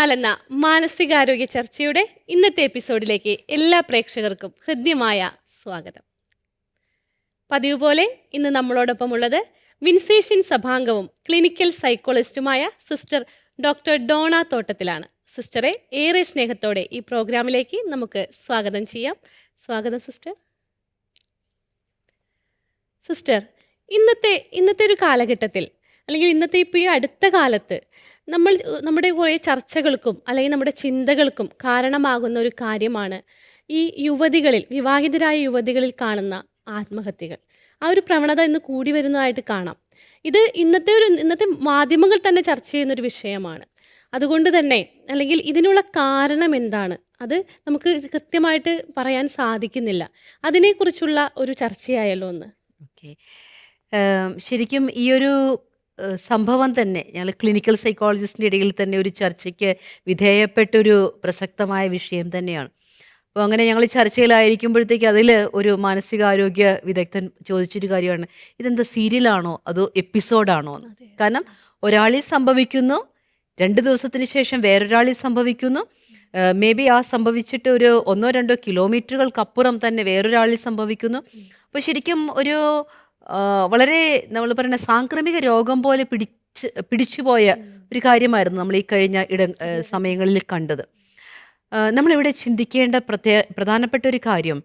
തുറന്നാൽ എന്ന മാനസികാരോഗ്യ ചർച്ചയുടെ ഇന്നത്തെ എപ്പിസോഡിലേക്ക് എല്ലാ പ്രേക്ഷകർക്കും ഹൃദ്യമായ സ്വാഗതം. പതിവ് പോലെ ഇന്ന് നമ്മളോടൊപ്പം ഉള്ളത് വിൻസേഷ്യൻ സഭാംഗവും ക്ലിനിക്കൽ സൈക്കോളജിസ്റ്റുമായ സിസ്റ്റർ ഡോക്ടർ ഡോണ തോട്ടത്തിലാണ്. സിസ്റ്ററെ ഏറെ സ്നേഹത്തോടെ ഈ പ്രോഗ്രാമിലേക്ക് നമുക്ക് സ്വാഗതം ചെയ്യാം. സ്വാഗതം സിസ്റ്റർ. സിസ്റ്റർ ഇന്നത്തെ ഇന്നത്തെ ഒരു കാലഘട്ടത്തിൽ അല്ലെങ്കിൽ ഇന്നത്തെ ഇപ്പോൾ ഈ അടുത്ത കാലത്ത് നമ്മൾ നമ്മുടെ കുറേ ചർച്ചകൾക്കും അല്ലെങ്കിൽ നമ്മുടെ ചിന്തകൾക്കും കാരണമാകുന്ന ഒരു കാര്യമാണ് ഈ യുവതികളിൽ വിവാഹിതരായ യുവതികളിൽ കാണുന്ന ആത്മഹത്യകൾ. ആ ഒരു പ്രവണത ഇന്ന് കൂടി വരുന്നതായിട്ട് കാണാം. ഇത് ഇന്നത്തെ ഒരു ഇന്നത്തെ മാധ്യമങ്ങൾ തന്നെ ചർച്ച ചെയ്യുന്ന ഒരു വിഷയമാണ്. അതുകൊണ്ട് തന്നെ അല്ലെങ്കിൽ ഇതിനുള്ള കാരണം എന്താണ്? അത് നമുക്ക് കൃത്യമായിട്ട് പറയാൻ സാധിക്കുന്നില്ല. അതിനെക്കുറിച്ചുള്ള ഒരു ചർച്ചയായല്ലോ ഒന്ന് ഓക്കെ. ശരിക്കും ഈ ഒരു സംഭവം തന്നെ. ഞങ്ങൾ ക്ലിനിക്കൽ സൈക്കോളജിസ്റ്റിന്റെ ഇടയിൽ തന്നെ ഒരു ചർച്ചയ്ക്ക് വിധേയപ്പെട്ടൊരു പ്രസക്തമായ വിഷയം തന്നെയാണ്. അപ്പോൾ അങ്ങനെ ഞങ്ങൾ ചർച്ചയിലായിരിക്കുമ്പോഴത്തേക്ക് അതിൽ ഒരു മാനസികാരോഗ്യ വിദഗ്ധൻ ചോദിച്ചൊരു കാര്യമാണ്. ഇതെന്താ സീരിയലാണോ? അതോ എപ്പിസോഡാണോ? കാരണം ഒരാളിൽ സംഭവിക്കുന്നു രണ്ട് ദിവസത്തിന് ശേഷം വേറൊരാളിൽ സംഭവിക്കുന്നു. മേ ബി ആ സംഭവിച്ചിട്ട് ഒരു ഒന്നോ രണ്ടോ കിലോമീറ്ററുകൾക്കപ്പുറം തന്നെ വേറൊരാളിൽ സംഭവിക്കുന്നു. അപ്പോൾ ശരിക്കും ഒരു വളരെ നമ്മൾ പറയുന്ന സാംക്രമിക രോഗം പോലെ പിടിച്ച് പിടിച്ചുപോയ ഒരു കാര്യമായിരുന്നു നമ്മൾ ഈ കഴിഞ്ഞ ഇട സമയങ്ങളിൽ കണ്ടത്. നമ്മളിവിടെ ചിന്തിക്കേണ്ട പ്രത്യേ പ്രധാനപ്പെട്ട ഒരു കാര്യം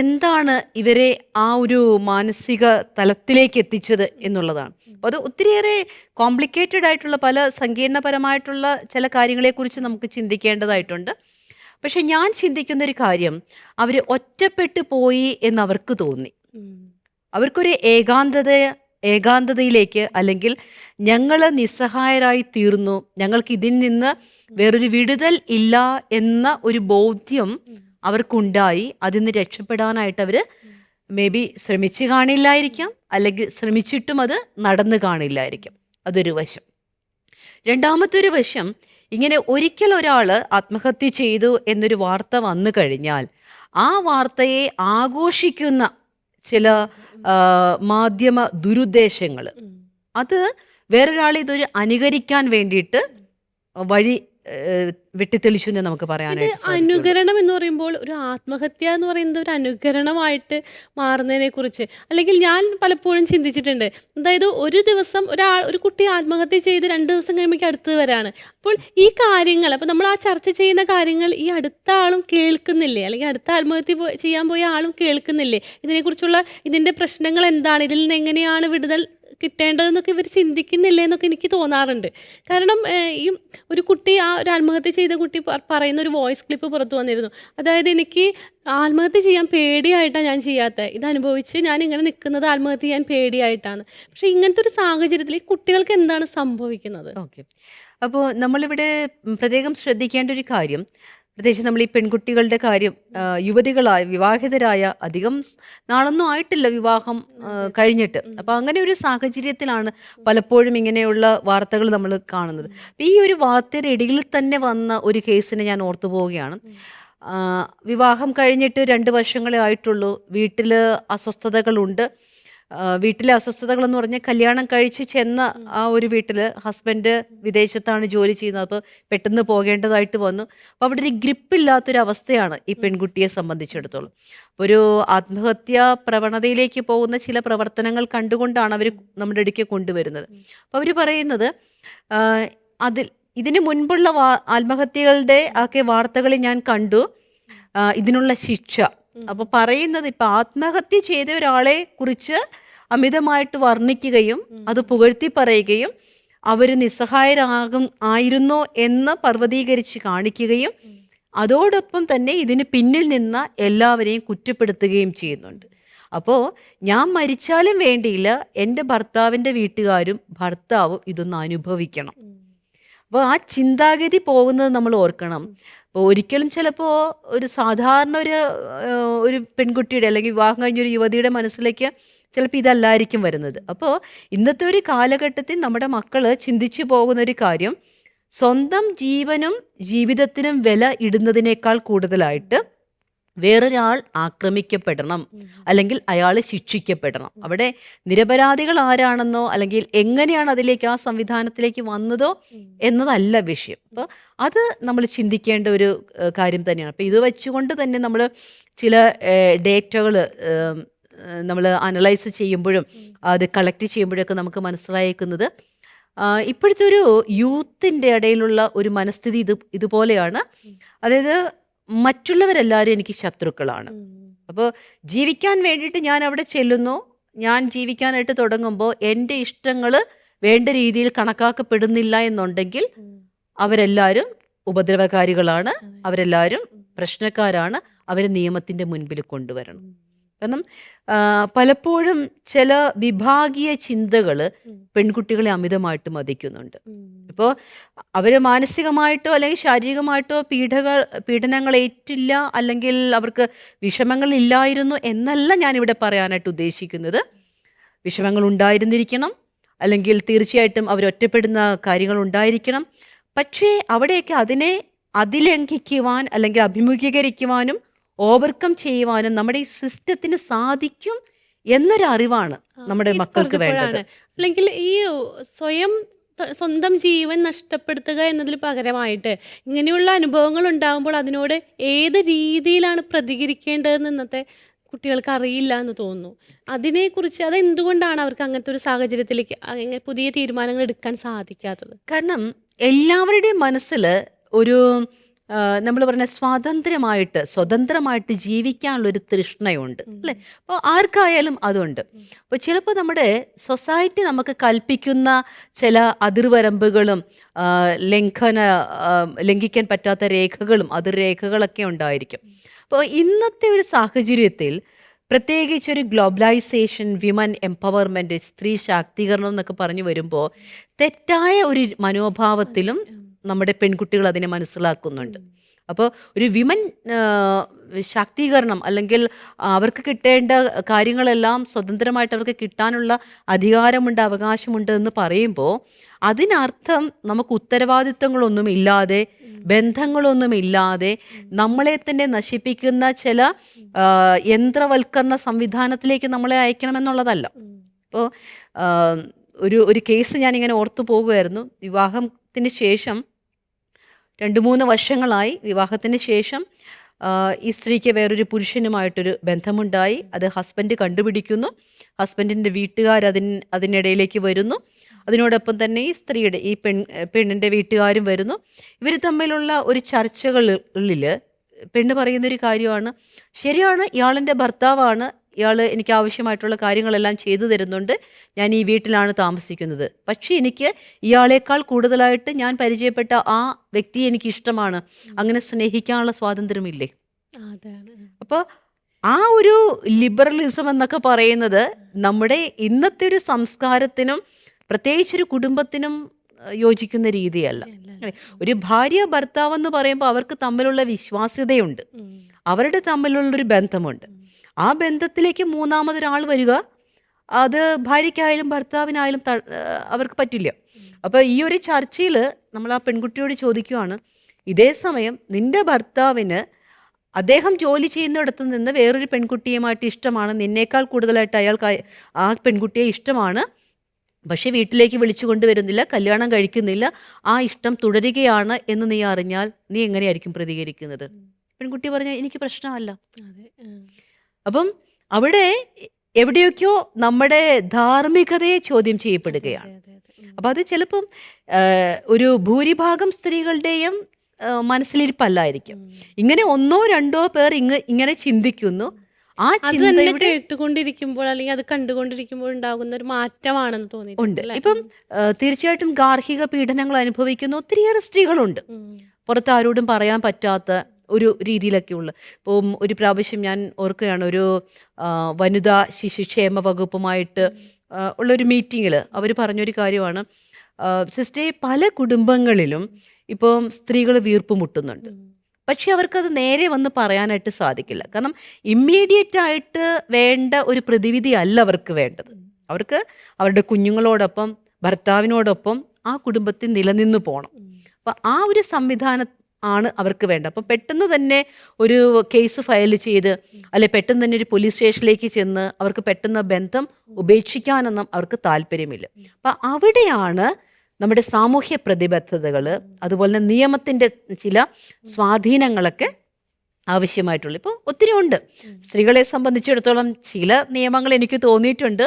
എന്താണ് ഇവരെ ആ ഒരു മാനസിക തലത്തിലേക്ക് എത്തിച്ചത് എന്നുള്ളതാണ്. അപ്പോൾ അത് ഒത്തിരിയേറെ കോംപ്ലിക്കേറ്റഡ് ആയിട്ടുള്ള പല സങ്കീർണപരമായിട്ടുള്ള ചില കാര്യങ്ങളെക്കുറിച്ച് നമുക്ക് ചിന്തിക്കേണ്ടതായിട്ടുണ്ട്. പക്ഷെ ഞാൻ ചിന്തിക്കുന്ന ഒരു കാര്യം അവർ ഒറ്റപ്പെട്ടു പോയി എന്ന് അവർക്ക് തോന്നി അവർക്കൊരു ഏകാന്തത ഏകാന്തതയിലേക്ക് അല്ലെങ്കിൽ ഞങ്ങൾ നിസ്സഹായരായി തീർന്നു ഞങ്ങൾക്ക് ഇതിൽ നിന്ന് വേറൊരു വിടുതൽ ഇല്ല എന്ന ഒരു ബോധ്യം അവർക്കുണ്ടായി. അതിൽ നിന്ന് രക്ഷപ്പെടാനായിട്ട് അവർ മേ ബി ശ്രമിച്ച് കാണില്ലായിരിക്കാം അല്ലെങ്കിൽ ശ്രമിച്ചിട്ടും അത് നടന്നു കാണില്ലായിരിക്കാം. അതൊരു വശം. രണ്ടാമത്തെ ഒരു വശം ഇങ്ങനെ ഒരിക്കൽ ഒരാൾ ആത്മഹത്യ ചെയ്തു എന്നൊരു വാർത്ത വന്നു കഴിഞ്ഞാൽ ആ വാർത്തയെ ആഘോഷിക്കുന്ന ചില മാധ്യമ ദുരുദ്ദേശങ്ങൾ അത് വേറൊരാളെ ഇതൊരു അനുകരിക്കാൻ വേണ്ടിയിട്ട് വഴി വെട്ടിത്തെളിച്ചു എന്ന് നമുക്ക് പറയാനായിട്ട് അനുകരണം എന്ന് പറയുമ്പോൾ ഒരു ആത്മഹത്യ എന്ന് പറയുന്നത് ഒരു അനുകരണമായിട്ട് മാറുന്നതിനെ കുറിച്ച്. അല്ലെങ്കിൽ ഞാൻ പലപ്പോഴും ചിന്തിച്ചിട്ടുണ്ട്. അതായത് ഒരു ദിവസം ഒരാൾ ഒരു കുട്ടി ആത്മഹത്യ ചെയ്ത് രണ്ട് ദിവസം കഴിയുമ്പോൾ അടുത്ത് വരാണ്. അപ്പോൾ ഈ കാര്യങ്ങൾ അപ്പോൾ നമ്മൾ ആ ചർച്ച ചെയ്യുന്ന കാര്യങ്ങൾ ഈ അടുത്ത ആളും കേൾക്കുന്നില്ലേ? അല്ലെങ്കിൽ അടുത്ത ആത്മഹത്യ ചെയ്യാൻ പോയ ആളും കേൾക്കുന്നില്ലേ? ഇതിനെക്കുറിച്ചുള്ള ഇതിന്റെ പ്രശ്നങ്ങൾ എന്താണ്? ഇതിൽ നിന്ന് എങ്ങനെയാണ് വിടുതൽ കിട്ടേണ്ടതെന്നൊക്കെ ഇവർ ചിന്തിക്കുന്നില്ലേ എന്നൊക്കെ എനിക്ക് തോന്നാറുണ്ട്. കാരണം ഈ ഒരു കുട്ടി ആ ഒരു ആത്മഹത്യ ചെയ്ത കുട്ടി പറയുന്ന ഒരു വോയിസ് ക്ലിപ്പ് പുറത്തു വന്നിരുന്നു. അതായത് എനിക്ക് ആത്മഹത്യ ചെയ്യാൻ പേടിയായിട്ടാണ് ഞാൻ ചെയ്യാത്തത് ഇത് അനുഭവിച്ച് ഞാൻ ഇങ്ങനെ നിൽക്കുന്നത് ആത്മഹത്യ ചെയ്യാൻ പേടിയായിട്ടാണ്. പക്ഷെ ഇങ്ങനത്തെ ഒരു സാഹചര്യത്തിൽ ഈ കുട്ടികൾക്ക് എന്താണ് സംഭവിക്കുന്നത്? ഓക്കെ. അപ്പോൾ നമ്മളിവിടെ പ്രത്യേകം ശ്രദ്ധിക്കേണ്ട ഒരു കാര്യം പ്രത്യേകിച്ച് നമ്മൾ ഈ പെൺകുട്ടികളുടെ കാര്യം യുവതികളായ വിവാഹിതരായ അധികം നാളൊന്നും ആയിട്ടില്ല വിവാഹം കഴിഞ്ഞിട്ട്. അപ്പോൾ അങ്ങനെ ഒരു സാഹചര്യത്തിലാണ് പലപ്പോഴും ഇങ്ങനെയുള്ള വാർത്തകൾ നമ്മൾ കാണുന്നത്. ഈ ഒരു വാർത്തയുടെ ഇടയിൽ തന്നെ വന്ന ഒരു കേസിനെ ഞാൻ ഓർത്തു പോവുകയാണ്. വിവാഹം കഴിഞ്ഞിട്ട് രണ്ട് വർഷങ്ങളെ ആയിട്ടുള്ളൂ. വീട്ടിൽ അസ്വസ്ഥതകളുണ്ട്. വീട്ടിലെ അസ്വസ്ഥതകൾ എന്ന് പറഞ്ഞാൽ കല്യാണം കഴിച്ച് ചെന്ന ആ ഒരു വീട്ടിൽ ഹസ്ബൻഡ് വിദേശത്താണ് ജോലി ചെയ്യുന്നത്. അപ്പോൾ പെട്ടെന്ന് പോകേണ്ടതായിട്ട് വന്നു. അപ്പോൾ അവിടെ ഒരു ഗ്രിപ്പില്ലാത്തൊരു അവസ്ഥയാണ് ഈ പെൺകുട്ടിയെ സംബന്ധിച്ചിടത്തോളം. ഒരു ആത്മഹത്യാ പ്രവണതയിലേക്ക് പോകുന്ന ചില പ്രവർത്തനങ്ങൾ കണ്ടുകൊണ്ടാണ് അവർ നമ്മുടെ ഇടയ്ക്ക് കൊണ്ടുവരുന്നത്. അപ്പോൾ അവർ പറയുന്നത് അതിൽ ഇതിനു മുൻപുള്ള ആത്മഹത്യകളുടെ ഒക്കെ വാർത്തകൾ ഞാൻ കണ്ടു. ഇതിനുള്ള ശിക്ഷ. അപ്പൊ പറയുന്നത് ഇപ്പൊ ആത്മഹത്യ ചെയ്ത ഒരാളെ കുറിച്ച് അമിതമായിട്ട് വർണിക്കുകയും അത് പുകഴ്ത്തി പറയുകയും അവർ നിസ്സഹായരാകും ആയിരുന്നോ എന്ന് പർവതീകരിച്ച് കാണിക്കുകയും അതോടൊപ്പം തന്നെ ഇതിന് പിന്നിൽ നിന്ന് എല്ലാവരെയും കുറ്റപ്പെടുത്തുകയും ചെയ്യുന്നുണ്ട്. അപ്പോൾ ഞാൻ മരിച്ചാലും വേണ്ടിയില്ല എന്റെ ഭർത്താവിന്റെ വീട്ടുകാരും ഭർത്താവും ഇതൊന്ന് അനുഭവിക്കണം. അപ്പോൾ ആ ചിന്താഗതി പോകുന്നത് നമ്മൾ ഓർക്കണം. അപ്പോൾ ഒരിക്കലും ചിലപ്പോൾ ഒരു സാധാരണ ഒരു ഒരു പെൺകുട്ടിയുടെ അല്ലെങ്കിൽ വിവാഹം കഴിഞ്ഞ ഒരു യുവതിയുടെ മനസ്സിലേക്ക് ചിലപ്പോൾ ഇതല്ലായിരിക്കും വരുന്നത്. അപ്പോൾ ഇന്നത്തെ ഒരു കാലഘട്ടത്തിൽ നമ്മുടെ മക്കൾ ചിന്തിച്ചു പോകുന്ന ഒരു കാര്യം സ്വന്തം ജീവനും ജീവിതത്തിനും വില ഇടുന്നതിനേക്കാൾ കൂടുതലായിട്ട് വേറൊരാൾ ആക്രമിക്കപ്പെടണം. അല്ലെങ്കിൽ അയാൾ ശിക്ഷിക്കപ്പെടണം. അവിടെ നിരപരാധികൾ ആരാണെന്നോ അല്ലെങ്കിൽ എങ്ങനെയാണ് അതിലേക്ക് ആ സംവിധാനത്തിലേക്ക് വന്നതോ എന്നതല്ല വിഷയം. അപ്പോൾ അത് നമ്മൾ ചിന്തിക്കേണ്ട ഒരു കാര്യം തന്നെയാണ്. അപ്പോൾ ഇത് വെച്ചുകൊണ്ട് തന്നെ നമ്മൾ ചില ഡേറ്റകൾ നമ്മൾ അനലൈസ് ചെയ്യുമ്പോഴും അത് കളക്ട് ചെയ്യുമ്പോഴൊക്കെ നമുക്ക് മനസ്സിലായേക്കുന്നത് ഇപ്പോഴത്തെ ഒരു യൂത്തിന്റെ ഇടയിലുള്ള ഒരു മനസ്ഥിതി ഇത് ഇതുപോലെയാണ്. അതായത് മറ്റുള്ളവരെല്ലാവരും എനിക്ക് ശത്രുക്കളാണ്. അപ്പോൾ ജീവിക്കാൻ വേണ്ടിയിട്ട് ഞാൻ അവിടെ ചെല്ലുന്നു. ഞാൻ ജീവിക്കാനായിട്ട് തുടങ്ങുമ്പോൾ എന്റെ ഇഷ്ടങ്ങൾ വേണ്ട രീതിയിൽ കണക്കാക്കപ്പെടുന്നില്ല എന്നുണ്ടെങ്കിൽ അവരെല്ലാവരും ഉപദ്രവകാരികളാണ്. അവരെല്ലാവരും പ്രശ്നക്കാരാണ്. അവരെ നിയമത്തിന്റെ മുൻപിൽ കൊണ്ടുവരണം. കാരണം പലപ്പോഴും ചില വിഭാഗീയ ചിന്തകൾ പെൺകുട്ടികളെ അമിതമായിട്ട് മതിക്കുന്നുണ്ട്. ഇപ്പോൾ അവർ മാനസികമായിട്ടോ അല്ലെങ്കിൽ ശാരീരികമായിട്ടോ പീഡകൾ പീഡനങ്ങൾ ഏറ്റില്ല അല്ലെങ്കിൽ അവർക്ക് വിഷമങ്ങൾ ഇല്ലായിരുന്നു എന്നല്ല ഞാനിവിടെ പറയാനായിട്ട് ഉദ്ദേശിക്കുന്നത്. വിഷമങ്ങൾ ഉണ്ടായിരുന്നിരിക്കണം അല്ലെങ്കിൽ തീർച്ചയായിട്ടും അവർ ഒറ്റപ്പെടുന്ന കാര്യങ്ങൾ ഉണ്ടായിരിക്കണം. പക്ഷേ അവിടെയൊക്കെ അതിനെ അതിലംഘിക്കുവാൻ അല്ലെങ്കിൽ അഭിമുഖീകരിക്കുവാനും ഓവർകം ചെയ്യുവാനും നമ്മുടെ ഈ സിസ്റ്റത്തിന് സാധിക്കും എന്നൊരു അറിവാണ് നമ്മുടെ മക്കൾക്ക് വേണ്ടത്. അല്ലെങ്കിൽ ഈ സ്വയം സ്വന്തം ജീവൻ നഷ്ടപ്പെടുത്തുക എന്നതിൽ പകരമായിട്ട് ഇങ്ങനെയുള്ള അനുഭവങ്ങൾ ഉണ്ടാകുമ്പോൾ അതിനോട് ഏത് രീതിയിലാണ് പ്രതികരിക്കേണ്ടതെന്ന് ഇന്നത്തെ കുട്ടികൾക്ക് അറിയില്ല എന്ന് തോന്നുന്നു. അതിനെക്കുറിച്ച് അത് എന്തുകൊണ്ടാണ് അവർക്ക് അങ്ങനത്തെ ഒരു സാഹചര്യത്തിലേക്ക് അങ്ങനെ പുതിയ തീരുമാനങ്ങൾ എടുക്കാൻ സാധിക്കാത്തത്? കാരണം എല്ലാവരുടെയും മനസ്സിൽ ഒരു നമ്മൾ പറഞ്ഞ സ്വാതന്ത്ര്യമായിട്ട് സ്വതന്ത്രമായിട്ട് ജീവിക്കാനുള്ളൊരു തൃഷ്ണയുണ്ട് അല്ലേ? അപ്പോൾ ആർക്കായാലും അതുണ്ട്. അപ്പോൾ ചിലപ്പോൾ നമ്മുടെ സൊസൈറ്റി നമുക്ക് കൽപ്പിക്കുന്ന ചില അതിർവരമ്പുകളും ലംഘന ലംഘിക്കാൻ പറ്റാത്ത രേഖകളും അതിർരേഖകളൊക്കെ ഉണ്ടായിരിക്കും. അപ്പോൾ ഇന്നത്തെ ഒരു സാഹചര്യത്തിൽ പ്രത്യേകിച്ച് ഒരു ഗ്ലോബലൈസേഷൻ വിമൻ എംപവർമെന്റ് സ്ത്രീ ശാക്തീകരണം എന്നൊക്കെ പറഞ്ഞു വരുമ്പോൾ തെറ്റായ ഒരു മനോഭാവത്തിലും നമ്മുടെ പെൺകുട്ടികൾ അതിനെ മനസ്സിലാക്കുന്നുണ്ട്. അപ്പോൾ ഒരു വിമൻ ശാക്തീകരണം അല്ലെങ്കിൽ അവർക്ക് കിട്ടേണ്ട കാര്യങ്ങളെല്ലാം സ്വതന്ത്രമായിട്ട് അവർക്ക് കിട്ടാനുള്ള അധികാരമുണ്ട് അവകാശമുണ്ട് എന്ന് പറയുമ്പോൾ അതിനർത്ഥം നമുക്ക് ഉത്തരവാദിത്വങ്ങളൊന്നും ഇല്ലാതെ ബന്ധങ്ങളൊന്നും ഇല്ലാതെ നമ്മളെ തന്നെ നശിപ്പിക്കുന്ന ചില യന്ത്രവൽക്കരണ സംവിധാനത്തിലേക്ക് നമ്മളെ അയക്കണമെന്നുള്ളതല്ല. ഇപ്പോൾ ഒരു ഒരു കേസ് ഞാനിങ്ങനെ ഓർത്തു പോകുമായിരുന്നു വിവാഹത്തിന് ശേഷം രണ്ട് മൂന്ന് വർഷങ്ങളായി വിവാഹത്തിന് ശേഷം ഈ സ്ത്രീക്ക് വേറൊരു പുരുഷനുമായിട്ടൊരു ബന്ധമുണ്ടായി. അത് ഹസ്ബൻഡ് കണ്ടുപിടിക്കുന്നു. ഹസ്ബൻഡിന്റെ വീട്ടുകാർ അതിന് അതിനിടയിലേക്ക് വരുന്നു. അതിനോടൊപ്പം തന്നെ ഈ സ്ത്രീയുടെ ഈ പെൺ പെണ്ണിന്റെ വീട്ടുകാരും വരുന്നു. ഇവർ തമ്മിലുള്ള ഒരു ചർച്ചകളിൽ പെണ്ണ് പറയുന്നൊരു കാര്യമാണ് ശരിയാണ് ഇയാളെന്റെ ഭർത്താവാണ് ഇയാൾ എനിക്ക് ആവശ്യമായിട്ടുള്ള കാര്യങ്ങളെല്ലാം ചെയ്തു തരുന്നുണ്ട്. ഞാൻ ഈ വീട്ടിലാണ് താമസിക്കുന്നത്. പക്ഷേ എനിക്ക് ഇയാളേക്കാൾ കൂടുതലായിട്ട് ഞാൻ പരിചയപ്പെട്ട ആ വ്യക്തിയെ എനിക്ക് ഇഷ്ടമാണ്. അങ്ങനെ സ്നേഹിക്കാനുള്ള സ്വാതന്ത്ര്യമില്ലേ? അപ്പോൾ ആ ഒരു ലിബറലിസം എന്നൊക്കെ പറയുന്നത് നമ്മുടെ ഇന്നത്തെ ഒരു സംസ്കാരത്തിനും പ്രത്യേകിച്ച് ഒരു കുടുംബത്തിനും യോജിക്കുന്ന രീതിയല്ല. ഒരു ഭാര്യ ഭർത്താവ് എന്ന് പറയുമ്പോൾ അവർക്ക് തമ്മിലുള്ള വിശ്വാസ്യതയുണ്ട്. അവരുടെ തമ്മിലുള്ളൊരു ബന്ധമുണ്ട്. ആ ബന്ധത്തിലേക്ക് മൂന്നാമതൊരാൾ വരിക അത് ഭാര്യയ്ക്കായാലും ഭർത്താവിനായാലും അവർക്ക് പറ്റില്ല. അപ്പോൾ ഈ ഒരു ചർച്ചയിൽ നമ്മൾ ആ പെൺകുട്ടിയോട് ചോദിക്കുവാണ് ഇതേ സമയം നിന്റെ ഭർത്താവിന് അദ്ദേഹം ജോലി ചെയ്യുന്നിടത്ത് നിന്ന് വേറൊരു പെൺകുട്ടിയുമായിട്ട് ഇഷ്ടമാണ് നിന്നേക്കാൾ കൂടുതലായിട്ട് അയാൾക്ക് ആ- പെൺകുട്ടിയെ ഇഷ്ടമാണ് പക്ഷെ വീട്ടിലേക്ക് വിളിച്ചു കൊണ്ടുവരുന്നില്ല കല്യാണം കഴിക്കുന്നില്ല ആ ഇഷ്ടം തുടരുകയാണ് എന്ന് നീ അറിഞ്ഞാൽ നീ എങ്ങനെയായിരിക്കും പ്രതികരിക്കുന്നത്? പെൺകുട്ടി പറഞ്ഞാൽ എനിക്ക് പ്രശ്നമല്ല. അപ്പം അവിടെ എവിടെയൊക്കെയോ നമ്മുടെ ധാർമ്മികതയെ ചോദ്യം ചെയ്യപ്പെടുകയാണ്. അപ്പം അത് ചിലപ്പം ഒരു ഭൂരിഭാഗം സ്ത്രീകളുടെയും മനസ്സിലിരിപ്പല്ലായിരിക്കും. ഇങ്ങനെ ഒന്നോ രണ്ടോ പേർ ഇങ്ങ ഇങ്ങനെ ചിന്തിക്കുന്നു. ആ ചിന്ത ഇട്ടുകൊണ്ടിരിക്കുമ്പോൾ കേട്ടുകൊണ്ടിരിക്കുമ്പോൾ അല്ലെങ്കിൽ അത് കണ്ടുകൊണ്ടിരിക്കുമ്പോൾ ഉണ്ടാകുന്ന ഒരു മാറ്റമാണെന്ന് തോന്നി ഉണ്ട്. ഇപ്പം തീർച്ചയായിട്ടും ഗാർഹിക പീഡനങ്ങൾ അനുഭവിക്കുന്ന ഒത്തിരിയേറെ സ്ത്രീകളുണ്ട്. പുറത്ത് ആരോടും പറയാൻ പറ്റാത്ത ഒരു രീതിയിലൊക്കെ ഉള്ളു. ഇപ്പം ഒരു പ്രാവശ്യം ഞാൻ ഓർക്കുകയാണ് ഒരു വനിതാ ശിശുക്ഷേമ വകുപ്പുമായിട്ട് ഉള്ളൊരു മീറ്റിങ്ങിൽ അവർ പറഞ്ഞൊരു കാര്യമാണ് സിസ്റ്റേ പല കുടുംബങ്ങളിലും ഇപ്പം സ്ത്രീകൾ വീർപ്പ് മുട്ടുന്നുണ്ട്. പക്ഷെ അവർക്കത് നേരെ വന്ന് പറയാനായിട്ട് സാധിക്കില്ല. കാരണം ഇമ്മീഡിയറ്റ് ആയിട്ട് വേണ്ട ഒരു പ്രതിവിധി അല്ല അവർക്ക് വേണ്ടത്. അവർക്ക് അവരുടെ കുഞ്ഞുങ്ങളോടൊപ്പം ഭർത്താവിനോടൊപ്പം ആ കുടുംബത്തിൽ നിലനിന്ന് പോകണം അപ്പം ആ ഒരു സംവിധാനം ആണ് അവർക്ക് വേണ്ട അപ്പോൾ പെട്ടെന്ന് തന്നെ ഒരു കേസ് ഫയൽ ചെയ്ത് അല്ലെ പെട്ടെന്ന് തന്നെ ഒരു പോലീസ് സ്റ്റേഷനിലേക്ക് ചെന്ന് അവർക്ക് പെട്ടെന്ന് ബന്ധം ഉപേക്ഷിക്കാനൊന്നും അവർക്ക് താല്പര്യമില്ല. അപ്പം അവിടെയാണ് നമ്മുടെ സാമൂഹ്യ പ്രതിബദ്ധതകൾ അതുപോലെ തന്നെ നിയമത്തിന്റെ ചില സ്വാധീനങ്ങളൊക്കെ ആവശ്യമായിട്ടുള്ളൂ ഇപ്പോൾ ഒത്തിരി ഉണ്ട്. സ്ത്രീകളെ സംബന്ധിച്ചിടത്തോളം ചില നിയമങ്ങൾ എനിക്ക് തോന്നിയിട്ടുണ്ട്.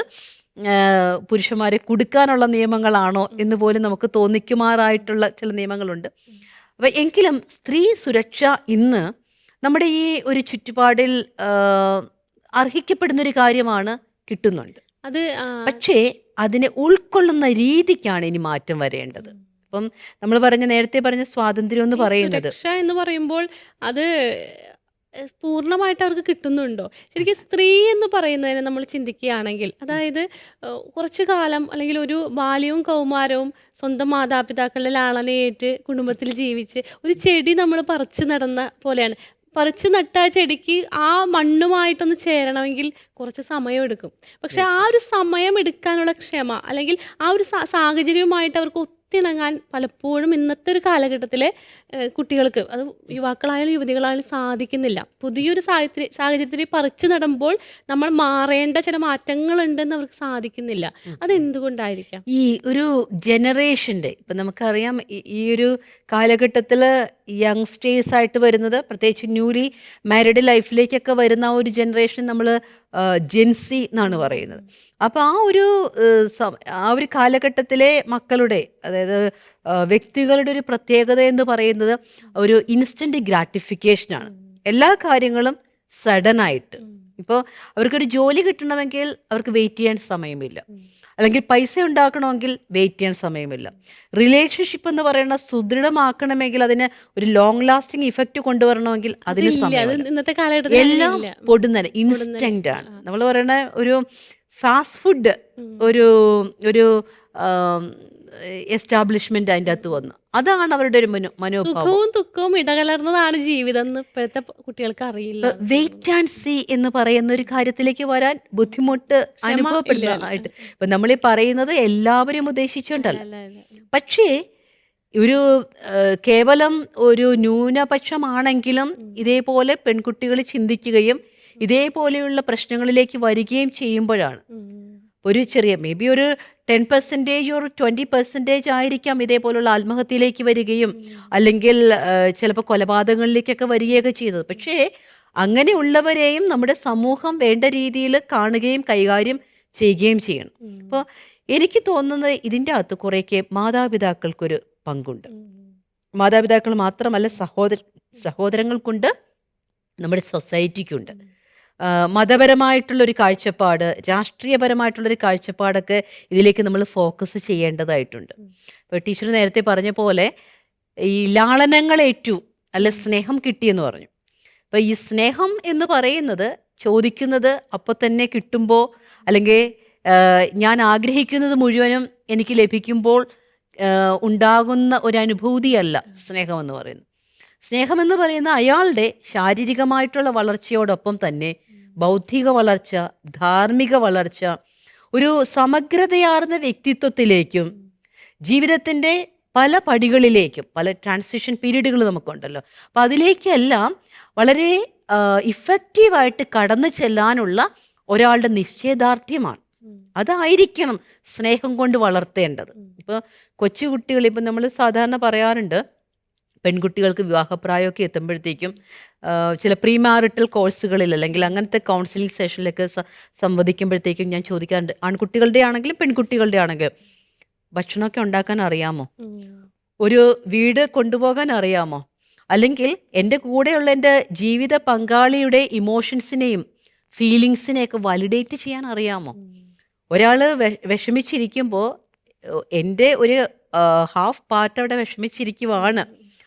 പുരുഷന്മാരെ കൊടുക്കാനുള്ള നിയമങ്ങളാണോ എന്ന് പോലും നമുക്ക് തോന്നിക്കുമാറായിട്ടുള്ള ചില നിയമങ്ങളുണ്ട്. അപ്പം എങ്കിലും സ്ത്രീ സുരക്ഷ ഇന്ന് നമ്മുടെ ഈ ഒരു ചുറ്റുപാടിൽ അർഹിക്കപ്പെടുന്നൊരു കാര്യമാണ് കിട്ടുന്നുണ്ട്. അത് പക്ഷേ അതിനെ ഉൾക്കൊള്ളുന്ന രീതിക്കാണ് ഇനി മാറ്റം വരേണ്ടത്. അപ്പം നമ്മൾ പറഞ്ഞ നേരത്തെ പറഞ്ഞ സ്വാതന്ത്ര്യം എന്ന് പറയുന്നത്. സുരക്ഷ എന്ന് പറയുമ്പോൾ അത് പൂർണമായിട്ട് അവർക്ക് കിട്ടുന്നുണ്ടോ? ശരിക്കും സ്ത്രീ എന്ന് പറയുന്നതിനെ നമ്മൾ ചിന്തിക്കുകയാണെങ്കിൽ അതായത് കുറച്ചു കാലം അല്ലെങ്കിൽ ഒരു ബാല്യവും കൗമാരവും സ്വന്തം മാതാപിതാക്കളുടെ ലാളനയേറ്റ് കുടുംബത്തിൽ ജീവിച്ച് ഒരു ചെടി നമ്മൾ പറിച്ചു നടന്ന പോലെയാണ്. പറിച്ചു നട്ട ചെടിക്ക് ആ മണ്ണുമായിട്ടൊന്ന് ചേരണമെങ്കിൽ കുറച്ച് സമയം എടുക്കും. പക്ഷെ ആ ഒരു സമയം എടുക്കാനുള്ള ക്ഷമ അല്ലെങ്കിൽ ആ ഒരു സാഹചര്യവുമായിട്ട് അവർക്ക് ഒത്തിണങ്ങാൻ പലപ്പോഴും ഇന്നത്തെ ഒരു കാലഘട്ടത്തിലെ കുട്ടികൾക്ക് അത് യുവാക്കളായാലും യുവതികളായാലും സാധിക്കുന്നില്ല. പുതിയൊരു സാഹചര്യ സാഹചര്യത്തിൽ പറിച്ചു നടുമ്പോൾ നമ്മൾ മാറേണ്ട ചില മാറ്റങ്ങളുണ്ടെന്ന് അവർക്ക് സാധിക്കുന്നില്ല. അതെന്തുകൊണ്ടായിരിക്കാം? ഈ ഒരു ജനറേഷന്റെ ഇപ്പം നമുക്കറിയാം ഈ- ഒരു കാലഘട്ടത്തിൽ യങ്സ്റ്റേഴ്സ് ആയിട്ട് വരുന്നത് പ്രത്യേകിച്ച് ന്യൂലി മാരിഡ് ലൈഫിലേക്കൊക്കെ വരുന്ന ആ ഒരു ജനറേഷൻ നമ്മൾ ജെൻസി എന്നാണ് പറയുന്നത്. അപ്പോൾ ആ ഒരു ആ ഒരു കാലഘട്ടത്തിലെ മക്കളുടെ അതായത് വ്യക്തികളുടെ ഒരു പ്രത്യേകത എന്ന് പറയുന്നത് ഒരു ഇൻസ്റ്റന്റ് ഗ്രാറ്റിഫിക്കേഷനാണ് എല്ലാ കാര്യങ്ങളും സഡൻ ആയിട്ട്. ഇപ്പോൾ അവർക്കൊരു ജോലി കിട്ടണമെങ്കിൽ അവർക്ക് വെയിറ്റ് ചെയ്യാൻ സമയമില്ല. അല്ലെങ്കിൽ പൈസ ഉണ്ടാക്കണമെങ്കിൽ വെയിറ്റ് ചെയ്യാൻ സമയമില്ല. റിലേഷൻഷിപ്പ് എന്ന് പറയുന്ന സുദൃഢമാക്കണമെങ്കിൽ അതിന് ഒരു ലോങ് ലാസ്റ്റിംഗ് ഇഫക്റ്റ് കൊണ്ടുവരണമെങ്കിൽ അതിന് കാലഘട്ടത്തിൽ എല്ലാം പൊടുന്നനെ ഇൻസ്റ്റന്റ് ആണ്. നമ്മൾ പറയുന്ന ഒരു ഫാസ്റ്റ് ഫുഡ് ഒരു ഒരു എസ്റ്റാബ്ലിഷ്മെന്റ് അതിന്റെ അകത്ത് വന്നു. അതാണ് അവരുടെ ഒരു മനോ മനോഭാവം. സുഖവും ദുഃഖവും ഇടകലർന്നതാണ് ജീവിതം എന്ന് ഇപ്പോഴത്തെ കുട്ടികൾക്ക് അറിയില്ല. വെയിറ്റ് ആൻഡ് സീ എന്ന് പറയുന്ന ഒരു കാര്യത്തിലേക്ക് വരാൻ ബുദ്ധിമുട്ട് അനുഭവപ്പെടുന്നതായിട്ട് ഇപ്പൊ നമ്മൾ ഈ പറയുന്നത് എല്ലാവരും ഉദ്ദേശിച്ചുകൊണ്ടല്ല. പക്ഷേ ഒരു കേവലം ഒരു ന്യൂനപക്ഷമാണെങ്കിലും ഇതേപോലെ പെൺകുട്ടികൾ ചിന്തിക്കുകയും ഇതേപോലെയുള്ള പ്രശ്നങ്ങളിലേക്ക് വരികയും ചെയ്യുമ്പോഴാണ്. ഒരു ചെറിയ മേ ബി ഒരു ടെൻ പെർസെന്റേജ് ഒരു ട്വന്റി പെർസെന്റേജ് ആയിരിക്കാം ഇതേപോലുള്ള ആത്മഹത്യയിലേക്ക് വരികയും അല്ലെങ്കിൽ ചിലപ്പോൾ കൊലപാതകങ്ങളിലേക്കൊക്കെ വരികയൊക്കെ ചെയ്യുന്നത് പക്ഷേ അങ്ങനെയുള്ളവരെയും നമ്മുടെ സമൂഹം വേണ്ട രീതിയിൽ കാണുകയും കൈകാര്യം ചെയ്യുകയും ചെയ്യണം. അപ്പോൾ എനിക്ക് തോന്നുന്നത് ഇതിന്റെ അകത്ത് കുറേയൊക്കെ മാതാപിതാക്കൾക്കൊരു പങ്കുണ്ട്. മാതാപിതാക്കൾ മാത്രമല്ല സഹോദര സഹോദരങ്ങൾക്കുണ്ട് നമ്മുടെ സൊസൈറ്റിക്കുണ്ട്. മതപരമായിട്ടുള്ളൊരു കാഴ്ചപ്പാട് രാഷ്ട്രീയപരമായിട്ടുള്ളൊരു കാഴ്ചപ്പാടൊക്കെ ഇതിലേക്ക് നമ്മൾ ഫോക്കസ് ചെയ്യേണ്ടതായിട്ടുണ്ട്. ഇപ്പോൾ ടീച്ചർ നേരത്തെ പറഞ്ഞ പോലെ ഈ ലാളനങ്ങളേറ്റു അല്ല സ്നേഹം കിട്ടിയെന്ന് പറഞ്ഞു. അപ്പോൾ ഈ സ്നേഹം എന്ന് പറയുന്നത് ചോദിക്കുന്നത് അപ്പോൾ തന്നെ കിട്ടുമ്പോൾ അല്ലെങ്കിൽ ഞാൻ ആഗ്രഹിക്കുന്നത് മുഴുവനും എനിക്ക് ലഭിക്കുമ്പോൾ ഉണ്ടാകുന്ന ഒരു അനുഭൂതിയല്ല സ്നേഹം എന്ന് പറയുന്നത്. സ്നേഹമെന്ന് പറയുന്ന അയാളുടെ ശാരീരികമായിട്ടുള്ള വളർച്ചയോടൊപ്പം തന്നെ ബൗദ്ധിക വളർച്ച ധാർമ്മിക വളർച്ച ഒരു സമഗ്രതയാർന്ന വ്യക്തിത്വത്തിലേക്കും ജീവിതത്തിന്റെ പല പടികളിലേക്കും പല ട്രാൻസിഷൻ പീരീഡുകൾ നമുക്കുണ്ടല്ലോ. അപ്പം അതിലേക്കെല്ലാം വളരെ ഇഫക്റ്റീവായിട്ട് കടന്നു ചെല്ലാനുള്ള ഒരാളുടെ നിശ്ചയദാർഢ്യമാണ്. അതായിരിക്കണം സ്നേഹം കൊണ്ട് വളർത്തേണ്ടത്. ഇപ്പോൾ കൊച്ചുകുട്ടികൾ ഇപ്പം നമ്മൾ സാധാരണ പറയാറുണ്ട് പെൺകുട്ടികൾക്ക് വിവാഹപ്രായമൊക്കെ എത്തുമ്പോഴത്തേക്കും ചില പ്രീ മാറിറ്റൽ കോഴ്സുകളിൽ അല്ലെങ്കിൽ അങ്ങനത്തെ കൗൺസിലിംഗ് സെഷനിലൊക്കെ സംവദിക്കുമ്പോഴത്തേക്കും ഞാൻ ചോദിക്കാറുണ്ട് ആൺകുട്ടികളുടെ ആണെങ്കിലും പെൺകുട്ടികളുടെ ആണെങ്കിലും ഭക്ഷണമൊക്കെ ഉണ്ടാക്കാൻ അറിയാമോ? ഒരു വീട് കൊണ്ടുപോകാൻ അറിയാമോ? അല്ലെങ്കിൽ എന്റെ കൂടെയുള്ള എന്റെ ജീവിത പങ്കാളിയുടെ ഇമോഷൻസിനെയും ഫീലിങ്സിനെയൊക്കെ വാലിഡേറ്റ് ചെയ്യാൻ അറിയാമോ? ഒരാൾ വിഷമിച്ചിരിക്കുമ്പോൾ എന്റെ ഒരു ഹാഫ് പാർട്ട് അവിടെ വിഷമിച്ചിരിക്കുവാണ്.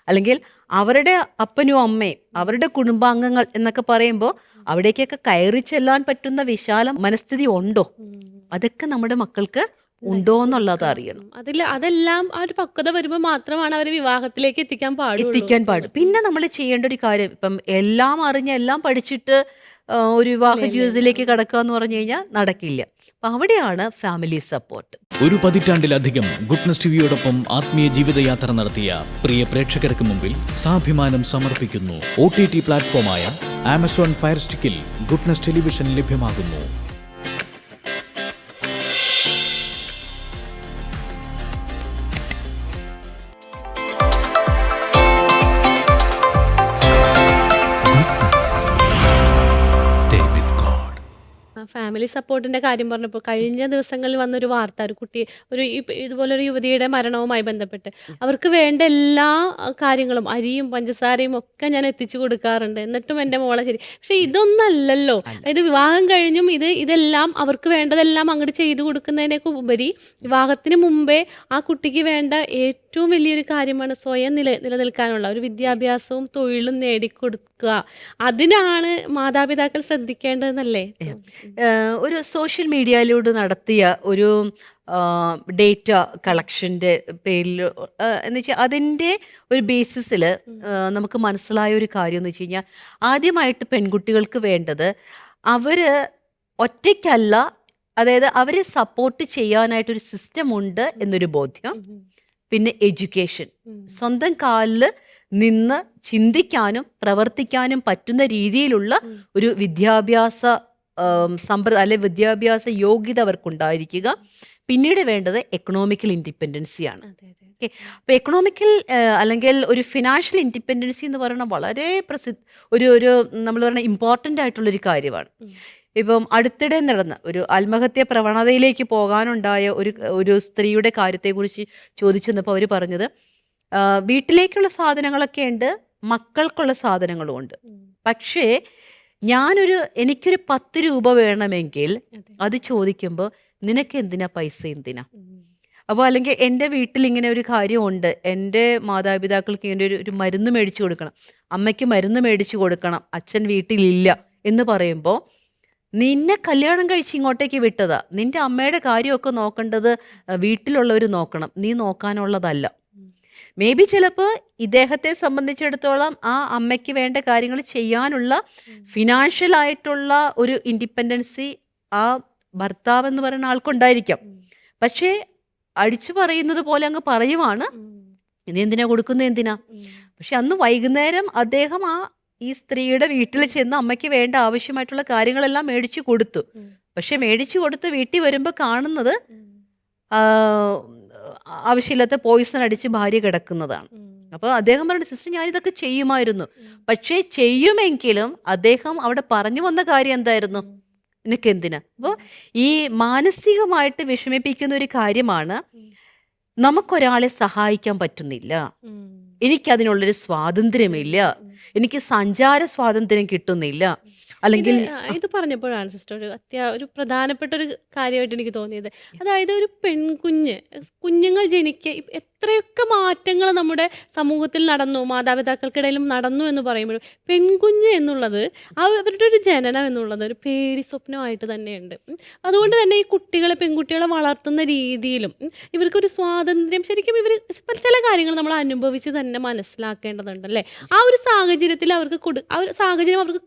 അല്ലെങ്കിൽ അവരുടെ അപ്പനും അമ്മയും അവരുടെ കുടുംബാംഗങ്ങൾ എന്നൊക്കെ പറയുമ്പോൾ അവിടേക്കൊക്കെ കയറി ചെല്ലാൻ പറ്റുന്ന വിശാല മനസ്ഥിതി ഉണ്ടോ? അതൊക്കെ നമ്മുടെ മക്കൾക്ക് ഉണ്ടോ എന്നുള്ളത് അറിയണം. അതിൽ അതെല്ലാം ആ ഒരു പക്വത വരുമ്പോൾ മാത്രമാണ് അവർ വിവാഹത്തിലേക്ക് എത്തിക്കാൻ പാടും എത്തിക്കാൻ പാടും. പിന്നെ നമ്മൾ ചെയ്യേണ്ട ഒരു കാര്യം ഇപ്പം എല്ലാം അറിഞ്ഞ് എല്ലാം പഠിച്ചിട്ട് ഒരു വിവാഹ ജീവിതത്തിലേക്ക് കടക്കുക എന്ന് പറഞ്ഞു കഴിഞ്ഞാൽ നടക്കില്ല. അപ്പം അവിടെയാണ് ഫാമിലി സപ്പോർട്ട്. ഒരു പതിറ്റാണ്ടിലധികം ഗുഡ്നസ് ടിവിയോടൊപ്പം ആത്മീയ ജീവിതയാത്ര നടത്തിയ പ്രിയ പ്രേക്ഷകർക്ക് മുമ്പിൽ സാഭിമാനം സമർപ്പിക്കുന്നു. ഒ ടി ടി പ്ലാറ്റ്ഫോമായ ആമസോൺ ഫയർ സ്റ്റിക്കിൽ ഗുഡ്നസ് ടെലിവിഷൻ ലഭ്യമാകുന്നു. ഫാമിലി സപ്പോർട്ടിന്റെ കാര്യം പറഞ്ഞപ്പോൾ കഴിഞ്ഞ ദിവസങ്ങളിൽ വന്നൊരു വാർത്ത ഒരു കുട്ടി ഒരു ഇതുപോലൊരു യുവതിയുടെ മരണവുമായി ബന്ധപ്പെട്ട്. അവർക്ക് വേണ്ട എല്ലാ കാര്യങ്ങളും അരിയും പഞ്ചസാരയും ഒക്കെ ഞാൻ എത്തിച്ചു കൊടുക്കാറുണ്ട്. എന്നിട്ടും എന്റെ മോളെ ശരി. പക്ഷെ ഇതൊന്നല്ലല്ലോ. അതായത് വിവാഹം കഴിഞ്ഞും ഇത് ഇതെല്ലാം അവർക്ക് വേണ്ടതെല്ലാം അങ്ങോട്ട് ചെയ്തു കൊടുക്കുന്നതിനൊക്കെ ഉപരി വിവാഹത്തിന് മുമ്പേ ആ കുട്ടിക്ക് വേണ്ട ഏറ്റവും വലിയൊരു കാര്യമാണ് സ്വയം നില നിലനിൽക്കാനുള്ള ഒരു വിദ്യാഭ്യാസവും തൊഴിലും നേടിക്കൊടുക്കുക. അതിനാണ് മാതാപിതാക്കൾ ശ്രദ്ധിക്കേണ്ടതെന്നല്ലേ? ഒരു സോഷ്യൽ മീഡിയയിലൂടെ നടത്തിയ ഒരു ഡേറ്റ കളക്ഷന്റെ പേരിൽ എന്ന് വെച്ചാൽ അതിന്റെ ഒരു ബേസിസിൽ നമുക്ക് മനസ്സിലായ ഒരു കാര്യം എന്ന് വെച്ച് കഴിഞ്ഞാൽ ആദ്യമായിട്ട് പെൺകുട്ടികൾക്ക് വേണ്ടത് അവർ ഒറ്റയ്ക്കല്ല അതായത് അവരെ സപ്പോർട്ട് ചെയ്യാനായിട്ടൊരു സിസ്റ്റം ഉണ്ട് എന്നൊരു ബോധ്യം. പിന്നെ എഡ്യൂക്കേഷൻ. സ്വന്തം കാലിൽ നിന്ന് ചിന്തിക്കാനും പ്രവർത്തിക്കാനും പറ്റുന്ന രീതിയിലുള്ള ഒരു വിദ്യാഭ്യാസ സമ്പ്രദായ അല്ലെ വിദ്യാഭ്യാസ യോഗ്യത അവർക്കുണ്ടായിരിക്കുക പിന്നീട് വേണ്ടത് എക്കണോമിക്കൽ ഇൻഡിപെൻഡൻസിയാണ് ഓക്കെ അപ്പോൾ എക്കണോമിക്കൽ അല്ലെങ്കിൽ ഒരു ഫിനാൻഷ്യൽ ഇൻഡിപെൻഡൻസി എന്ന് പറയുന്നത് വളരെ പ്രസിദ്ധ ഒരു ഒരു നമ്മൾ പറയുന്ന ഇമ്പോർട്ടന്റ് ആയിട്ടുള്ളൊരു കാര്യമാണ്. ഇപ്പം അടുത്തിടെ നടന്ന ഒരു ആത്മഹത്യ പ്രവണതയിലേക്ക് പോകാനുണ്ടായ ഒരു ഒരു സ്ത്രീയുടെ കാര്യത്തെക്കുറിച്ച് ചോദിച്ചു വന്നപ്പോൾ അവർ പറഞ്ഞത് വീട്ടിലേക്കുള്ള സാധനങ്ങളൊക്കെ ഉണ്ട് മക്കൾക്കുള്ള സാധനങ്ങളും ഉണ്ട്. പക്ഷേ ഞാനൊരു എനിക്കൊരു പത്ത് രൂപ വേണമെങ്കിൽ അത്. ചോദിക്കുമ്പോൾ നിനക്ക് എന്തിനാ പൈസ എന്തിനാ? അപ്പോൾ അല്ലെങ്കിൽ എന്റെ വീട്ടിൽ ഇങ്ങനെ ഒരു കാര്യമുണ്ട് എന്റെ മാതാപിതാക്കൾക്ക് ഇങ്ങനെ ഒരു ഒരു മരുന്ന് മേടിച്ചു കൊടുക്കണം അമ്മയ്ക്ക് മരുന്ന് മേടിച്ചു കൊടുക്കണം അച്ഛൻ വീട്ടിലില്ല എന്ന് പറയുമ്പോൾ നിന്നെ കല്യാണം കഴിച്ച് ഇങ്ങോട്ടേക്ക് വിട്ടതാ. നിന്റെ അമ്മയുടെ കാര്യമൊക്കെ നോക്കേണ്ടത് വീട്ടിലുള്ളവർ നോക്കണം. നീ നോക്കാനുള്ളതല്ല. മേ ബി ചിലപ്പോൾ ഇദ്ദേഹത്തെ സംബന്ധിച്ചിടത്തോളം ആ അമ്മയ്ക്ക് വേണ്ട കാര്യങ്ങൾ ചെയ്യാനുള്ള ഫിനാൻഷ്യൽ ആയിട്ടുള്ള ഒരു ഇൻഡിപെൻഡൻസി ആ ഭർത്താവ് എന്ന് പറയുന്ന ആൾക്കുണ്ടായിരിക്കാം. പക്ഷേ അടിച്ചു പറയുന്നത് പോലെ അങ്ങ് പറയുവാണ്. ഇനി എന്തിനാ കൊടുക്കുന്നത് എന്തിനാ? പക്ഷെ അന്ന് വൈകുന്നേരം അദ്ദേഹം ആ ഈ സ്ത്രീയുടെ വീട്ടിൽ ചെന്ന് അമ്മയ്ക്ക് വേണ്ട ആവശ്യമായിട്ടുള്ള കാര്യങ്ങളെല്ലാം മേടിച്ചു കൊടുത്തു. പക്ഷെ മേടിച്ചു കൊടുത്ത് വീട്ടിൽ വരുമ്പോൾ കാണുന്നത് ആവശ്യമില്ലാത്ത പോയിസൺ അടിച്ച് ഭാര്യ കിടക്കുന്നതാണ്. അപ്പോൾ അദ്ദേഹം പറഞ്ഞു സിസ്റ്റർ ഞാനിതൊക്കെ ചെയ്യുമായിരുന്നു. പക്ഷേ ചെയ്യുമെങ്കിലും അദ്ദേഹം അവിടെ പറഞ്ഞു വന്ന കാര്യം എന്തായിരുന്നു? നിനക്ക് എന്തിനാ അപ്പോൾ ഈ മാനസികമായിട്ട് വിഷമിപ്പിക്കുന്ന ഒരു കാര്യമാണ് നമുക്കൊരാളെ സഹായിക്കാൻ പറ്റുന്നില്ല. എനിക്കതിനുള്ളൊരു സ്വാതന്ത്ര്യമില്ല. എനിക്ക് സഞ്ചാര സ്വാതന്ത്ര്യം കിട്ടുന്നില്ല. അല്ലെങ്കിൽ ഇത്, പറഞ്ഞപ്പോഴാണ് സിസ്റ്റർ ഒരു അത്യാ ഒരു പ്രധാനപ്പെട്ട ഒരു കാര്യമായിട്ട് എനിക്ക് തോന്നിയത്. അതായത് ഒരു പെൺകുഞ്ഞ് കുഞ്ഞുങ്ങൾ ജനിക്കുക എത്രയൊക്കെ മാറ്റങ്ങൾ നമ്മുടെ സമൂഹത്തിൽ നടന്നു മാതാപിതാക്കൾക്കിടയിലും നടന്നു എന്ന് പറയുമ്പോഴും പെൺകുഞ്ഞ് എന്നുള്ളത് അവരുടെ ഒരു ജനനം എന്നുള്ളത് ഒരു പേടി സ്വപ്നമായിട്ട് തന്നെയുണ്ട്. അതുകൊണ്ട് തന്നെ ഈ കുട്ടികളെ പെൺകുട്ടികളെ വളർത്തുന്ന രീതിയിലും ഇവർക്കൊരു സ്വാതന്ത്ര്യം ശരിക്കും ഇവർ ചില കാര്യങ്ങൾ നമ്മൾ അനുഭവിച്ച് തന്നെ മനസ്സിലാക്കേണ്ടതുണ്ട് അല്ലേ ആ ഒരു സാഹചര്യത്തിൽ അവർക്ക് കൊടു ആ ഒരു സാഹചര്യം അവർക്ക്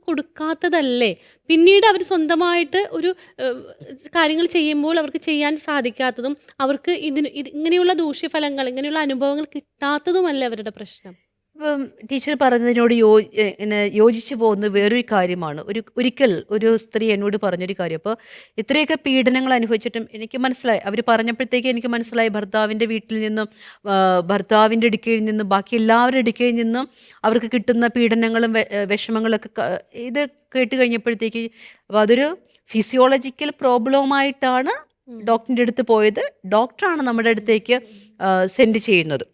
കൊടുക്കാത്തതല്ലേ പിന്നീട് അവർ സ്വന്തമായിട്ട് ഒരു കാര്യങ്ങൾ ചെയ്യുമ്പോൾ അവർക്ക് ചെയ്യാൻ സാധിക്കാത്തതും അവർക്ക് ഇതിന് ഇത് ഇങ്ങനെയുള്ള ദൂഷ്യഫലങ്ങൾ ഇങ്ങനെയുള്ള അനുഭവങ്ങൾ കിട്ടാത്തതുമല്ലേ അവരുടെ പ്രശ്നം? ടീച്ചർ പറഞ്ഞതിനോട് യോ ഇങ്ങനെ യോജിച്ചു പോകുന്ന വേറൊരു കാര്യമാണ്. ഒരു ഒരിക്കൽ ഒരു സ്ത്രീ എന്നോട് പറഞ്ഞൊരു കാര്യം. അപ്പോൾ ഇത്രയൊക്കെ പീഡനങ്ങൾ അനുഭവിച്ചിട്ടും എനിക്ക് മനസ്സിലായി. അവർ പറഞ്ഞപ്പോഴത്തേക്ക് എനിക്ക് മനസ്സിലായി ഭർത്താവിന്റെ വീട്ടിൽ നിന്നും ഭർത്താവിന്റെ ഇടുക്കയിൽ നിന്നും ബാക്കി എല്ലാവരുടെ ഇടുക്കയിൽ നിന്നും അവർക്ക് കിട്ടുന്ന പീഡനങ്ങളും വിഷമങ്ങളൊക്കെ ഇത് കേട്ട് കഴിഞ്ഞപ്പോഴത്തേക്ക് അപ്പോൾ അതൊരു ഫിസിയോളജിക്കൽ പ്രോബ്ലമായിട്ടാണ് ഡോക്ടറിന്റെ അടുത്ത് പോയത്. ഡോക്ടറാണ് നമ്മുടെ അടുത്തേക്ക് സെൻഡ് ചെയ്യുന്നത്.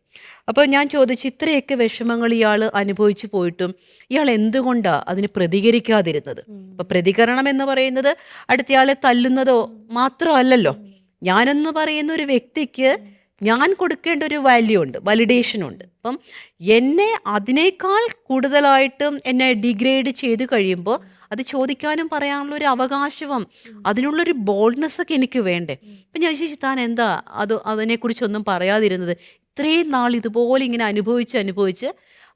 അപ്പോൾ ഞാൻ ചോദിച്ചു ഇത്രയൊക്കെ വിഷമങ്ങൾ ഇയാൾ അനുഭവിച്ചു പോയിട്ടും ഇയാൾ എന്തുകൊണ്ടാണ് അതിന് പ്രതികരിക്കാതിരുന്നത്? അപ്പോൾ പ്രതികരണം എന്ന് പറയുന്നത് അടുത്തയാളെ തല്ലുന്നതോ മാത്രമല്ലല്ലോ. ഞാനെന്ന് പറയുന്ന ഒരു വ്യക്തിക്ക് ഞാൻ കൊടുക്കേണ്ട ഒരു വാല്യൂ ഉണ്ട് വാലിഡേഷൻ ഉണ്ട്. അപ്പം എന്നെ അതിനേക്കാൾ കൂടുതലായിട്ടും എന്നെ ഡിഗ്രേഡ് ചെയ്ത് കഴിയുമ്പോൾ അത് ചോദിക്കാനും പറയാനുള്ള ഒരു അവകാശവും അതിനുള്ളൊരു ബോൾഡ്നെസ് ഒക്കെ എനിക്ക് വേണ്ടേ. അപ്പം ഞാൻ ചോദിച്ചു താൻ എന്താ അത് അതിനെക്കുറിച്ചൊന്നും പറയാതിരുന്നത്? ഇത്രയും നാൾ ഇതുപോലെ ഇങ്ങനെ അനുഭവിച്ച് അനുഭവിച്ച്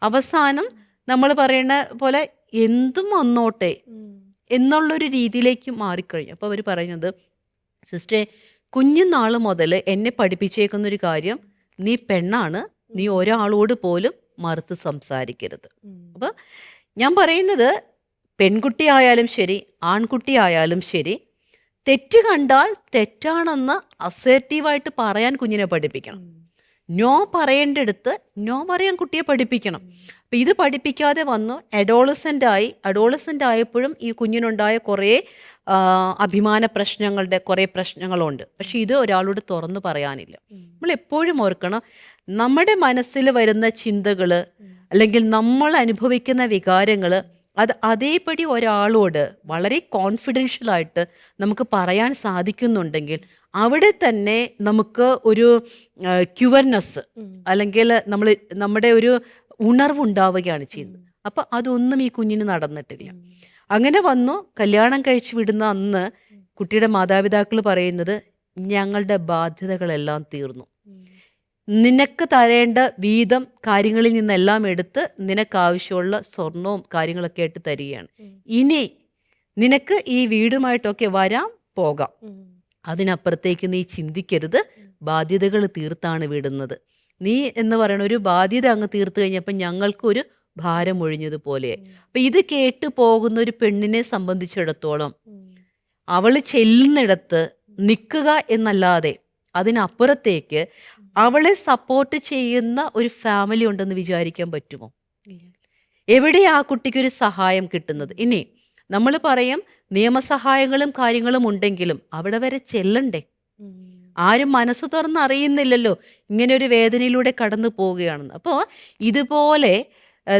അവസാനം നമ്മൾ പറയുന്ന പോലെ എന്തും വന്നോട്ടെ എന്നുള്ളൊരു രീതിയിലേക്ക് മാറിക്കഴിഞ്ഞു. അപ്പോൾ അവർ പറയുന്നത് സിസ്റ്ററെ കുഞ്ഞുനാൾ മുതൽ എന്നെ പഠിപ്പിച്ചേക്കുന്ന ഒരു കാര്യം നീ പെണ്ണാണ് നീ ഒരാളോട് പോലും മറുത്ത് സംസാരിക്കരുത്. അപ്പോൾ ഞാൻ പറയുന്നത് പെൺകുട്ടി ആയാലും ശരി ആൺകുട്ടി ആയാലും ശരി തെറ്റ് കണ്ടാൽ തെറ്റാണെന്ന് അസേർട്ടീവായിട്ട് പറയാൻ കുഞ്ഞിനെ പഠിപ്പിക്കണം. നോ പറയേണ്ടടുത്ത് നോ പറയാൻ കുട്ടിയെ പഠിപ്പിക്കണം. അപ്പം ഇത് പഠിപ്പിക്കാതെ വന്നു അഡോളസന്റ് ആയി അഡോളസന്റ് ആയപ്പോഴും ഈ കുഞ്ഞിനുണ്ടായ കുറേ അഭിമാന പ്രശ്നങ്ങളുടെ കുറേ പ്രശ്നങ്ങളുണ്ട്. പക്ഷെ ഇത് ഒരാളോട് തുറന്നു പറയാനില്ല. നമ്മൾ എപ്പോഴും ഓർക്കണം നമ്മുടെ മനസ്സിൽ വരുന്ന ചിന്തകൾ അല്ലെങ്കിൽ നമ്മൾ അനുഭവിക്കുന്ന വികാരങ്ങൾ അത് അതേപടി ഒരാളോട് വളരെ കോൺഫിഡൻഷ്യലായിട്ട് നമുക്ക് പറയാൻ സാധിക്കുന്നുണ്ടെങ്കിൽ അവിടെ തന്നെ നമുക്ക് ഒരു ക്യുവർനെസ് അല്ലെങ്കിൽ നമ്മൾ നമ്മുടെ ഒരു ഉണർവുണ്ടാവുകയാണ് ചെയ്യുന്നത്. അപ്പം അതൊന്നും ഈ കുഞ്ഞിന് നടന്നിട്ടില്ല. അങ്ങനെ വന്നു കല്യാണം കഴിച്ച് വിടുന്ന അന്ന് കുട്ടിയുടെ മാതാപിതാക്കൾ പറയുന്നത് ഞങ്ങളുടെ ബാധ്യതകളെല്ലാം തീർന്നു. നിനക്ക് തരേണ്ട വീതം കാര്യങ്ങളിൽ നിന്നെല്ലാം എടുത്ത് നിനക്ക് ആവശ്യമുള്ള സ്വർണവും കാര്യങ്ങളൊക്കെ ആയിട്ട് തരികയാണ്. ഇനി നിനക്ക് ഈ വീടുമായിട്ടൊക്കെ വരാം പോകാം. അതിനപ്പുറത്തേക്ക് നീ ചിന്തിക്കരുത്. ബാധ്യതകൾ തീർത്താണ് വിടുന്നത്. നീ എന്ന് പറയുന്ന ഒരു ബാധ്യത അങ്ങ് തീർത്തു കഴിഞ്ഞപ്പോൾ ഞങ്ങൾക്കൊരു ഭാരം ഒഴിഞ്ഞതുപോലെ. അപ്പൊ ഇത് കേട്ട് പോകുന്ന ഒരു പെണ്ണിനെ സംബന്ധിച്ചിടത്തോളം അവൾ ചെല്ലുന്നിടത്ത് നിൽക്കുക എന്നല്ലാതെ അതിനപ്പുറത്തേക്ക് അവളെ സപ്പോർട്ട് ചെയ്യുന്ന ഒരു ഫാമിലി ഉണ്ടെന്ന് വിചാരിക്കാൻ പറ്റുമോ? എവിടെയാ ആ കുട്ടിക്ക് ഒരു സഹായം കിട്ടുന്നത്? ഇനി നമ്മൾ പറയും നിയമസഹായങ്ങളും കാര്യങ്ങളും ഉണ്ടെങ്കിലും അവിടെ വരെ ചെല്ലണ്ടേ? ആരും മനസ്സ് തുറന്ന് അറിയുന്നില്ലല്ലോ ഇങ്ങനെ ഒരു വേദനയിലൂടെ കടന്നു പോവുകയാണെന്ന്. അപ്പോൾ ഇതുപോലെ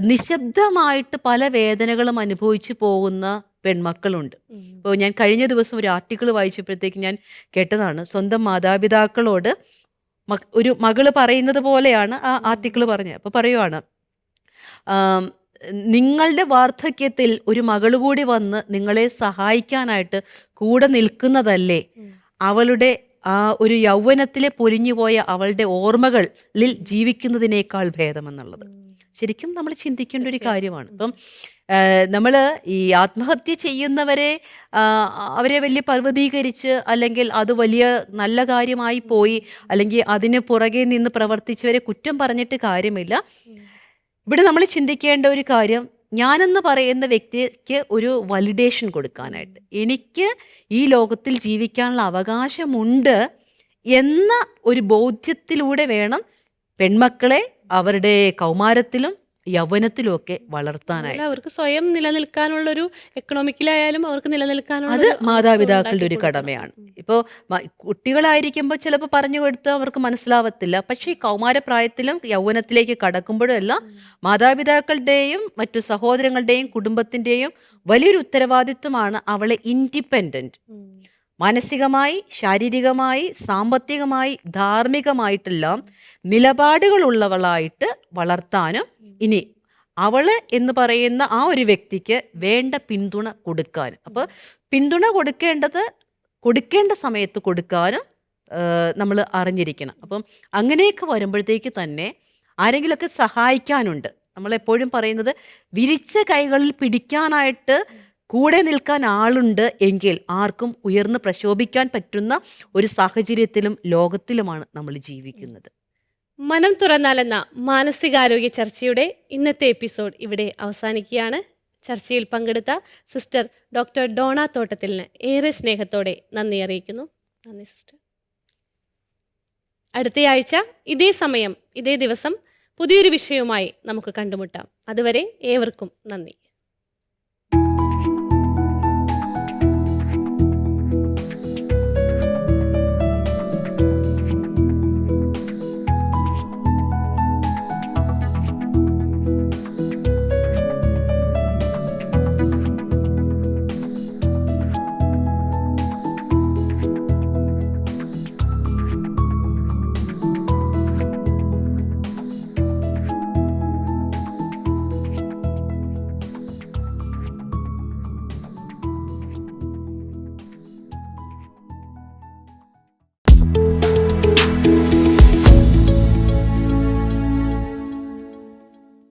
നിശബ്ദമായിട്ട് പല വേദനകളും അനുഭവിച്ചു പോകുന്ന പെൺമക്കളുണ്ട്. ഇപ്പോൾ ഞാൻ കഴിഞ്ഞ ദിവസം ഒരു ആർട്ടിക്കിൾ വായിച്ചപ്പോഴത്തേക്ക് ഞാൻ കേട്ടതാണ്. സ്വന്തം മാതാപിതാക്കളോട് ഒരു മകൾ പറയുന്നത് പോലെയാണ് ആ ആർട്ടിക്കിൾ പറഞ്ഞത്. അപ്പോൾ പറയുവാണ് നിങ്ങളുടെ വാർദ്ധക്യത്തിൽ ഒരു മകൾ കൂടി വന്ന് നിങ്ങളെ സഹായിക്കാനായിട്ട് കൂടെ നിൽക്കുന്നതല്ലേ? അവളുടെ ആ ഒരു യൗവനത്തിലെ പൊരിഞ്ഞുപോയ അവളുടെ ഓർമ്മകളിൽ ജീവിക്കുന്നതിനേക്കാൾ ഭേദമെന്നുള്ളത്. ശരിക്കും നമ്മൾ ചിന്തിക്കേണ്ട ഒരു കാര്യമാണ്. ഇപ്പം നമ്മൾ ഈ ആത്മഹത്യ ചെയ്യുന്നവരെ അവരെ വലിയ പർവതീകരിച്ച് അല്ലെങ്കിൽ അത് വലിയ നല്ല കാര്യമായി പോയി അല്ലെങ്കിൽ അതിന് പുറകെ നിന്ന് പ്രവർത്തിച്ചവരെ കുറ്റം പറഞ്ഞിട്ട് കാര്യമില്ല. ഇവിടെ നമ്മൾ ചിന്തിക്കേണ്ട ഒരു കാര്യം ഞാനെന്ന് പറയുന്ന വ്യക്തിക്ക് ഒരു വലിഡേഷൻ കൊടുക്കാനായിട്ട്. എനിക്ക് ഈ ലോകത്തിൽ ജീവിക്കാനുള്ള അവകാശമുണ്ട് എന്ന ഒരു ബോധ്യത്തിലൂടെ വേണം പെൺമക്കളെ അവരുടെ കൗമാരത്തിലും യൗവനത്തിലും വളർത്താനായി. അവർക്ക് സ്വയം നിലനിൽക്കാനുള്ള ഒരു എക്കണോമിക്കലായാലും അവർക്ക് നിലനിൽക്കാനുള്ള അത് മാതാപിതാക്കളുടെ ഒരു കടമയാണ്. ഇപ്പോൾ കുട്ടികളായിരിക്കുമ്പോൾ ചിലപ്പോൾ പറഞ്ഞു കൊടുത്ത് അവർക്ക് മനസ്സിലാവത്തില്ല. പക്ഷേ ഈ കൗമാരപ്രായത്തിലും യൗവനത്തിലേക്ക് കടക്കുമ്പോഴും എല്ലാം മാതാപിതാക്കളുടെയും മറ്റു സഹോദരങ്ങളുടെയും കുടുംബത്തിന്റെയും വലിയൊരു ഉത്തരവാദിത്വമാണ് അവളെ ഇൻഡിപെൻഡന്റ് മാനസികമായി ശാരീരികമായി സാമ്പത്തികമായി ധാർമ്മികമായിട്ടെല്ലാം നിലപാടുകളുള്ളവളായിട്ട് വളർത്താനും ഇനി അവൾ എന്ന് പറയുന്ന ആ ഒരു വ്യക്തിക്ക് വേണ്ട പിന്തുണ കൊടുക്കാനും. അപ്പോൾ പിന്തുണ കൊടുക്കേണ്ടത് കൊടുക്കേണ്ട സമയത്ത് കൊടുക്കാനും നമ്മൾ അറിഞ്ഞിരിക്കണം. അപ്പം അങ്ങനെയൊക്കെ വരുമ്പോഴത്തേക്ക് തന്നെ ആരെങ്കിലുമൊക്കെ സഹായിക്കാനുണ്ട്. നമ്മളെപ്പോഴും പറയുന്നത് വിരിച്ച കൈകളിൽ പിടിക്കാനായിട്ട് കൂടെ നിൽക്കാൻ ആളുണ്ട് എങ്കിൽ ആർക്കും ഉയർന്ന് പ്രശോഭിക്കാൻ പറ്റുന്ന ഒരു സാഹചര്യത്തിലും ലോകത്തിലുമാണ് നമ്മൾ ജീവിക്കുന്നത്. മനം തുറന്നാലെന്ന മാനസികാരോഗ്യ ചർച്ചയുടെ ഇന്നത്തെ എപ്പിസോഡ് ഇവിടെ അവസാനിക്കുകയാണ്. ചർച്ചയിൽ പങ്കെടുത്ത സിസ്റ്റർ ഡോക്ടർ ഡോണ തോട്ടത്തിലിന് ഏറെ സ്നേഹത്തോടെ നന്ദി അറിയിക്കുന്നു. നന്ദി സിസ്റ്റർ. അടുത്തയാഴ്ച ഇതേ സമയം ഇതേ ദിവസം പുതിയൊരു വിഷയവുമായി നമുക്ക് കണ്ടുമുട്ടാം. അതുവരെ ഏവർക്കും നന്ദി.